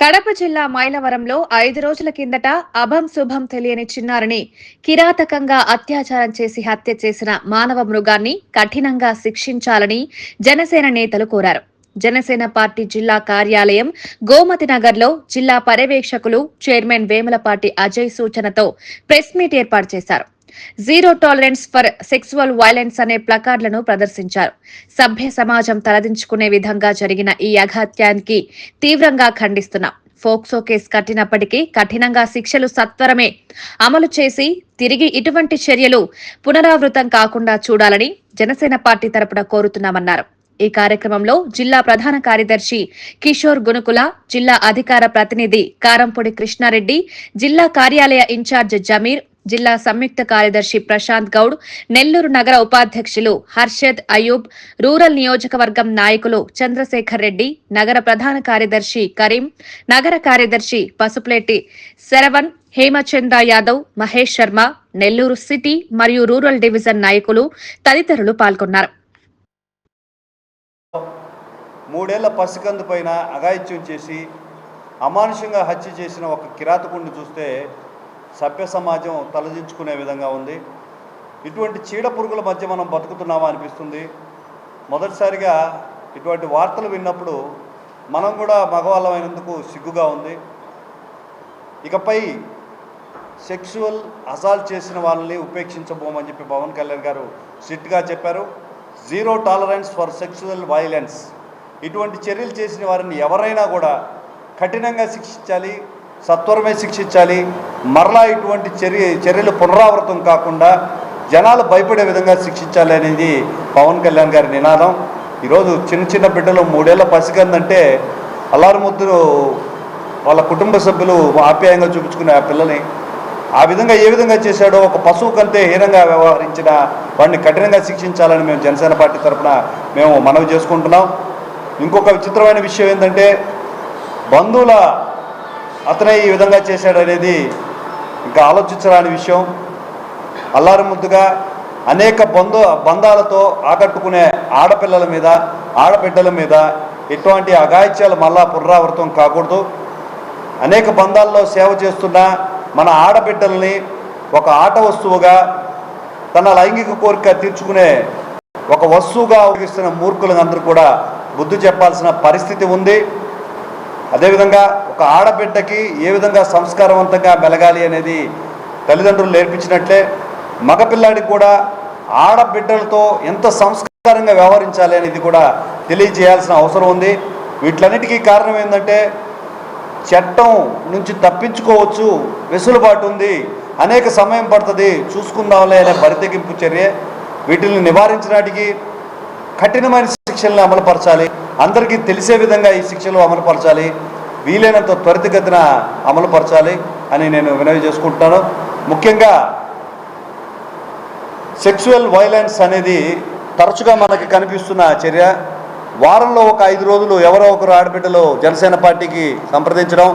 కడప జిల్లా మైలవరంలో ఐదు రోజుల కిందట అభం శుభం తెలియని చిన్నారిని కిరాతకంగా అత్యాచారం చేసి హత్య చేసిన మానవ మృగాన్ని కఠినంగా శిక్షించాలని జనసేన నేతలు కోరారు. జనసేన పార్టీ జిల్లా కార్యాలయం గోమతి నగర్లో జిల్లా పర్యవేక్షకులు చైర్మన్ వేములపాటి అజయ్ సూచనతో ప్రెస్ మీట్ ఏర్పాటు చేశారు. Zero tolerance for sexual violence అనే ప్లకార్డులను ప్రదర్శించారు. సభ్య సమాజం తలదించుకునే విధంగా జరిగిన ఈ అఘాత్యానికి తీవ్రంగా ఖండిస్తున్నాం. ఫోక్సో కేసు కట్టినప్పటికీ కఠినంగా శిక్షలు సత్వరమే అమలు చేసి తిరిగి ఇటువంటి చర్యలు పునరావృతం కాకుండా చూడాలని జనసేన పార్టీ తరపున కోరుతున్నామన్నారు. ఈ కార్యక్రమంలో జిల్లా ప్రధాన కార్యదర్శి కిషోర్ గునుకుల జిల్లా అధికార ప్రతినిధి కారంపొడి కృష్ణారెడ్డి జిల్లా కార్యాలయ ఇన్ఛార్జ్ జమీర్ జిల్లా సంయుక్త కార్యదర్శి ప్రశాంత్ గౌడ్ నెల్లూరు నగర ఉపాధ్యక్షులు హర్షద్ అయూబ్ రూరల్ నియోజకవర్గం నాయకులు చంద్రశేఖర్ రెడ్డి నగర ప్రధాన కార్యదర్శి కరీం నగర కార్యదర్శి పసుపులేటి శరవణ్ హేమచంద్ర యాదవ్ మహేష్ శర్మ నెల్లూరు సిటీ మరియు రూరల్ డివిజన్ నాయకులు తదితరులు పాల్గొన్నారు. మూడేళ్ళ పసికందు పైన అఘాయిత్యం చేసి అమానుషంగా హత్య చేసిన ఒక కిరాతకుడిని చూస్తే సభ్య సమాజం తలదించుకునే విధంగా ఉంది. ఇటువంటి చీడ పురుగుల మధ్య మనం బతుకుతున్నామా అనిపిస్తుంది. మొదటిసారిగా ఇటువంటి వార్తలు విన్నప్పుడు మనం కూడా మగవాళ్ళమైనందుకు సిగ్గుగా ఉంది. ఇకపై సెక్షువల్ అసాల్ట్ చేసిన వాళ్ళని ఉపేక్షించబోమని చెప్పి పవన్ కళ్యాణ్ గారు స్ట్రిక్ట్గా చెప్పారు. Zero tolerance for sexual violence. ఇటువంటి చర్యలు చేసిన వారిని ఎవరైనా కూడా కఠినంగా శిక్షించాలి సత్వరమే శిక్షించాలి. మరలా ఇటువంటి చర్య చర్యలు పునరావృతం కాకుండా జనాలు భయపడే విధంగా శిక్షించాలి అనేది పవన్ కళ్యాణ్ గారి నినాదం. ఈరోజు చిన్న చిన్న బిడ్డలు మూడేళ్ళ పసికందంటే అల్లారుముద్దును వాళ్ళ కుటుంబ సభ్యులు ఆప్యాయంగా చూపించుకునే ఆ పిల్లని. ఆ విధంగా ఏ విధంగా చేశాడో ఒక పశువు కంటే హీనంగా వ్యవహరించిన వాడిని కఠినంగా శిక్షించాలని మేము జనసేన పార్టీ తరఫున మేము మనవి చేసుకుంటున్నాం. ఇంకొక విచిత్రమైన విషయం ఏంటంటే బంధువుల అతనే ఈ విధంగా చేశాడనేది ఇంకా ఆలోచించరాని విషయం. అల్లారు ముద్దుగా అనేక బంధు బంధాలతో ఆకట్టుకునే ఆడపిల్లల మీద ఆడబిడ్డల మీద ఎటువంటి అఘాయిత్యాలు మళ్ళా పునరావృతం కాకూడదు. అనేక బంధాల్లో సేవ చేస్తున్న మన ఆడబిడ్డల్ని ఒక ఆట వస్తువుగా తన లైంగిక కోరిక తీర్చుకునే ఒక వస్తువుగా ఉపయోగిస్తున్న మూర్ఖులందరూ కూడా బుద్ధి చెప్పాల్సిన పరిస్థితి ఉంది. అదేవిధంగా ఒక ఆడబిడ్డకి ఏ విధంగా సంస్కారవంతంగా మెలగాలి అనేది తల్లిదండ్రులు నేర్పించినట్లే మగపిల్లాడికి కూడా ఆడబిడ్డలతో ఎంత సంస్కారంగా వ్యవహరించాలి అనేది కూడా తెలియజేయాల్సిన అవసరం ఉంది. వీటిలన్నిటికీ కారణం ఏంటంటే చట్టం నుంచి తప్పించుకోవచ్చు వెసులుబాటు ఉంది అనేక సమయం పడుతుంది చూసుకుందాంలే అనే బరితెగింపు చర్య వీటిని నివారించడానికి కఠినమైన శిక్షలను అమలుపరచాలి. అందరికీ తెలిసే విధంగా ఈ శిక్షలు అమలుపరచాలి. వీలైనంత త్వరితగతిన అమలుపరచాలి అని నేను వినవి చేసుకుంటున్నాను. ముఖ్యంగా సెక్సువల్ వైలెన్స్ అనేది తరచుగా మనకి కనిపిస్తున్న చర్య. వారంలో ఒక ఐదు రోజులు ఎవరో ఒకరు ఆడబిడ్డలు జనసేన పార్టీకి సంప్రదించడం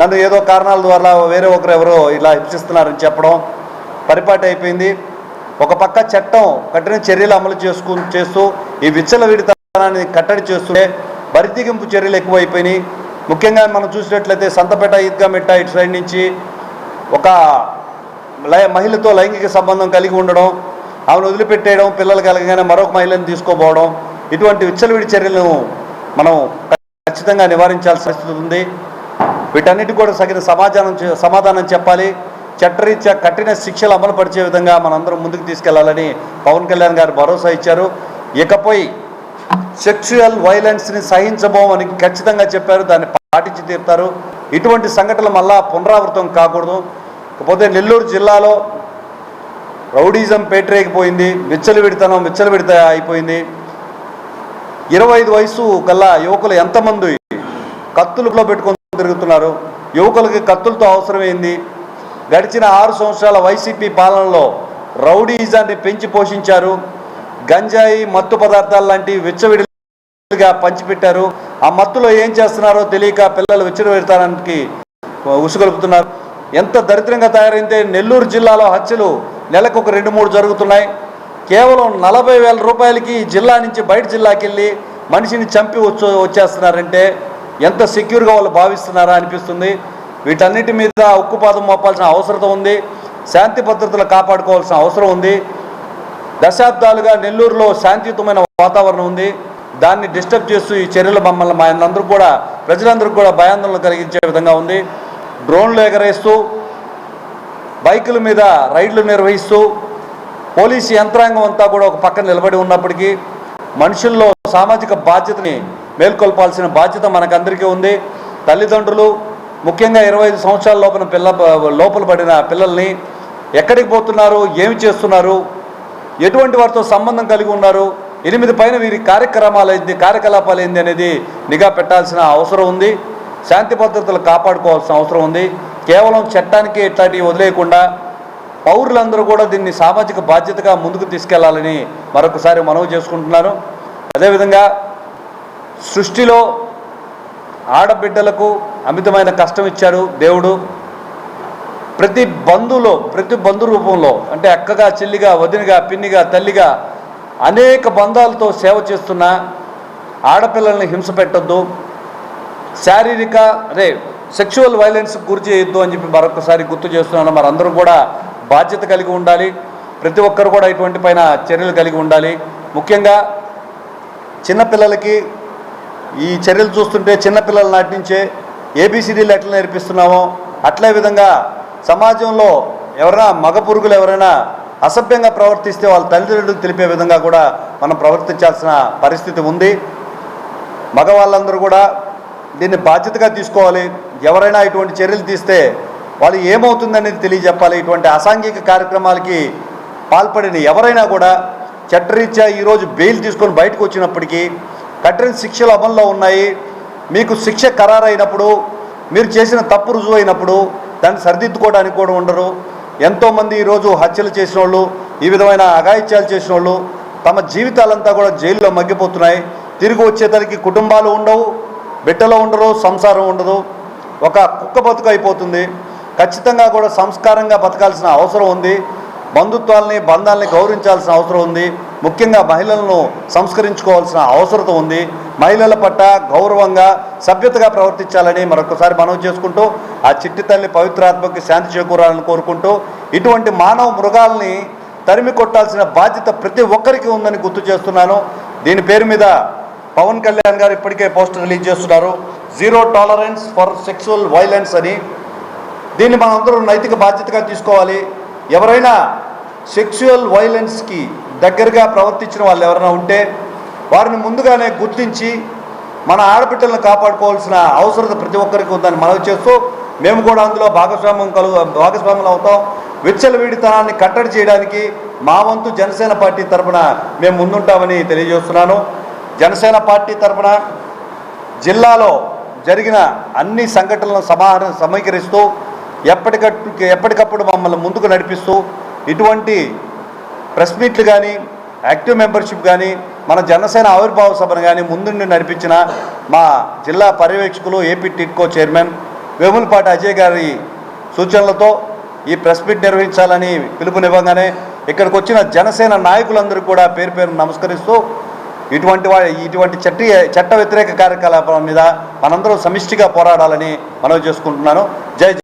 నన్ను ఏదో కారణాల ద్వారా వేరే ఒకరు ఎవరో ఇలా హింసిస్తున్నారని చెప్పడం పరిపాటి అయిపోయింది. ఒక పక్క చట్టం కఠిన చర్యలు అమలు చేసుకు చేస్తూ ఈ విచ్చల విడితనాన్ని కట్టడి చేస్తుంటే బరితెగింపు చర్యలు ఎక్కువైపోయినాయి. ముఖ్యంగా మనం చూసినట్లయితే సంతపేట ఈద్గా మెట్ట ఇటు సైడ్ నుంచి ఒక లై- మహిళతో లైంగిక సంబంధం కలిగి ఉండడం ఆమెను వదిలిపెట్టేయడం పిల్లలు కలగగానే మరొక మహిళను తీసుకోపోవడం ఇటువంటి విచ్చలవిడి చర్యలను మనం ఖచ్చితంగా నివారించాల్సిన పరిస్థితి ఉంది. వీటన్నిటి కూడా సగిన సమాధానం సమాధానం చెప్పాలి. చట్టరీత్యా కఠిన శిక్షలు అమలుపరిచే విధంగా మనందరం ముందుకు తీసుకెళ్ళాలని పవన్ కళ్యాణ్ గారు భరోసా ఇచ్చారు. ఇకపై సెక్చువల్ వైలెన్స్ని సహించబోమని ఖచ్చితంగా చెప్పారు దాన్ని పాటించి తీరుతారు. ఇటువంటి సంఘటనలు మళ్ళా పునరావృతం కాకూడదు. ఇకపోతే నెల్లూరు జిల్లాలో రౌడీజం పేటరేగిపోయింది మిచ్చలు విడతనం విచ్చలు విడత అయిపోయింది. ఇరవై ఐదు వయసు కల్లా యువకులు ఎంతమంది కత్తులులో పెట్టుకొని తిరుగుతున్నారు? యువకులకి కత్తులతో అవసరమైంది గడిచిన ఆరు సంవత్సరాల వైసీపీ పాలనలో రౌడీజాన్ని పెంచి పోషించారు. గంజాయి మత్తు పదార్థాలు లాంటి విచ్చవిడిగా పంచిపెట్టారు. ఆ మత్తులో ఏం చేస్తున్నారో తెలియక పిల్లలు విచ్చలవిడతానికి ఉసుగొలుపుతున్నారు. ఎంత దరిద్రంగా తయారైందే నెల్లూరు జిల్లాలో హత్యలు నెలకు ఒక రెండు మూడు జరుగుతున్నాయి. కేవలం నలభై వేల రూపాయలకి జిల్లా నుంచి బయట జిల్లాకి వెళ్ళి మనిషిని చంపి వచ్చే వచ్చేస్తున్నారంటే ఎంత సెక్యూర్గా వాళ్ళు భావిస్తున్నారా అనిపిస్తుంది. వీటన్నిటి మీద ఉక్కుపాదం మోపాల్సిన అవసరం ఉంది. శాంతి భద్రతలు కాపాడుకోవాల్సిన అవసరం ఉంది. దశాబ్దాలుగా నెల్లూరులో శాంతియుతమైన వాతావరణం ఉంది. దాన్ని డిస్టర్బ్ చేస్తూ ఈ చర్యలు మమ్మల్ని మా అందరూ కూడా ప్రజలందరూ కూడా భయాందోళన కలిగించే విధంగా ఉంది. డ్రోన్లు ఎగరేస్తూ బైకుల మీద రైడ్లు నిర్వహిస్తూ పోలీసు యంత్రాంగం అంతా కూడా ఒక పక్కన నిలబడి ఉన్నప్పటికీ మనుషుల్లో సామాజిక బాధ్యతని మేల్కొల్పాల్సిన బాధ్యత మనకందరికీ ఉంది. తల్లిదండ్రులు ముఖ్యంగా ఇరవై ఐదు సంవత్సరాల లోపల పిల్ల లోపల పడిన పిల్లల్ని ఎక్కడికి పోతున్నారు ఏమి చేస్తున్నారు ఎటువంటి వారితో సంబంధం కలిగి ఉన్నారు? ఎనిమిది పైన వీరి కార్యక్రమాలు ఏంది కార్యకలాపాలు ఏంది అనేది నిఘా పెట్టాల్సిన అవసరం ఉంది. శాంతి భద్రతలు కాపాడుకోవాల్సిన అవసరం ఉంది. కేవలం చట్టానికి ఇట్లాంటివి వదిలేయకుండా పౌరులందరూ కూడా దీన్ని సామాజిక బాధ్యతగా ముందుకు తీసుకెళ్ళాలని మరొకసారి మనవి చేసుకుంటున్నాను. అదేవిధంగా సృష్టిలో ఆడబిడ్డలకు అమితమైన కష్టం ఇచ్చాడు దేవుడు. ప్రతి బంధువులో ప్రతి బంధు రూపంలో అంటే అక్కగా చెల్లిగా వదినగా పిన్నిగా తల్లిగా అనేక బంధాలతో సేవ చేస్తున్న ఆడపిల్లల్ని హింస పెట్టొద్దు. శారీరక అదే సెక్షువల్ వైలెన్స్ గురి చేయొద్దు అని చెప్పి మరొకసారి గుర్తు చేస్తున్నాను. మరందరూ కూడా బాధ్యత కలిగి ఉండాలి. ప్రతి ఒక్కరు కూడా ఇటువంటి పైన చర్యలు కలిగి ఉండాలి. ముఖ్యంగా చిన్నపిల్లలకి ఈ చర్యలు చూస్తుంటే చిన్నపిల్లల నాటి నుంచే ఏబిసిడీలు ఎట్లా నేర్పిస్తున్నామో. అట్లే విధంగా సమాజంలో ఎవరైనా మగ పురుగులు ఎవరైనా అసభ్యంగా ప్రవర్తిస్తే వాళ్ళ తల్లిదండ్రులకు తెలిపే విధంగా కూడా మనం ప్రవర్తించాల్సిన పరిస్థితి ఉంది. మగవాళ్ళందరూ కూడా దీన్ని బాధ్యతగా తీసుకోవాలి. ఎవరైనా ఇటువంటి చర్యలు తీస్తే వాళ్ళు ఏమవుతుందనేది తెలియజెప్పాలి. ఇటువంటి అసాంఘిక కార్యక్రమాలకి పాల్పడిన ఎవరైనా కూడా చట్టరీత్యా ఈరోజు బెయిల్ తీసుకొని బయటకు వచ్చినప్పటికీ కఠిన శిక్షలు అమల్లో ఉన్నాయి. మీకు శిక్ష ఖరారైనప్పుడు మీరు చేసిన తప్పు రుజువు అయినప్పుడు దాన్ని సరిదిద్దుకోవడానికి కూడా ఉండరు. ఎంతోమంది ఈరోజు హత్యలు చేసిన వాళ్ళు ఈ విధమైన అఘాయిత్యాలు చేసిన వాళ్ళు తమ జీవితాలంతా కూడా జైల్లో మగ్గిపోతున్నాయి. తిరిగి వచ్చేసరికి కుటుంబాలు ఉండవు బిడ్డలు ఉండరు సంసారం ఉండదు. ఒక కుక్క బతుకు అయిపోతుంది. ఖచ్చితంగా కూడా సంస్కారంగా బతకాల్సిన అవసరం ఉంది. బంధుత్వాల్ని బంధాలని గౌరవించాల్సిన అవసరం ఉంది. ముఖ్యంగా మహిళలను సంస్కరించుకోవాల్సిన అవసరం ఉంది. మహిళల పట్ల గౌరవంగా సభ్యతగా ప్రవర్తించాలని మరొకసారి మనవి చేసుకుంటూ ఆ చిట్టి తల్లి పవిత్రాత్మకి శాంతి చేకూరాలని కోరుకుంటూ ఇటువంటి మానవ మృగాల్ని తరిమి కొట్టాల్సిన బాధ్యత ప్రతి ఒక్కరికి ఉందని గుర్తు చేస్తున్నాను. దీని పేరు మీద పవన్ కళ్యాణ్ గారు ఇప్పటికే పోస్టర్ రిలీజ్ చేస్తున్నారు. Zero tolerance for sexual violence అని. దీన్ని మనందరూ నైతిక బాధ్యతగా తీసుకోవాలి. ఎవరైనా సెక్సువల్ వైలెన్స్కి దగ్గరగా ప్రవర్తించిన వాళ్ళు ఎవరైనా ఉంటే వారిని ముందుగానే గుర్తించి మన ఆడబిడ్డలను కాపాడుకోవాల్సిన అవసరత ప్రతి ఒక్కరికి ఉందని మనవి చేస్తూ మేము కూడా అందులో భాగస్వామ్యం కలుగు భాగస్వాములు అవుతాం. విచ్చలవిడితనాన్ని కట్టడి చేయడానికి మా వంతు జనసేన పార్టీ తరఫున మేము ముందుంటామని తెలియజేస్తున్నాను. జనసేన పార్టీ తరఫున జిల్లాలో జరిగిన అన్ని సంఘటనలను సమాహారం సమీకరిస్తూ ఎప్పటికట్టు ఎప్పటికప్పుడు మమ్మల్ని ముందుకు నడిపిస్తూ ఇటువంటి ప్రెస్ మీట్లు కానీ యాక్టివ్ మెంబర్షిప్ కానీ మన జనసేన ఆవిర్భావ సభను కానీ ముందుండి నడిపించిన మా జిల్లా పర్యవేక్షకులు AP TIDCO chairman Vemulapati Ajay garu సూచనలతో ఈ ప్రెస్ మీట్ నిర్వహించాలని పిలుపునివ్వగానే ఇక్కడికి వచ్చిన జనసేన నాయకులందరూ కూడా పేరు పేరు నమస్కరిస్తూ ఇటువంటి వా ఇటువంటి చట్ట చట్ట వ్యతిరేక కార్యకలాపాల మీద మనందరం సమిష్టిగా పోరాడాలని మనవి చేసుకుంటున్నాను జై జై.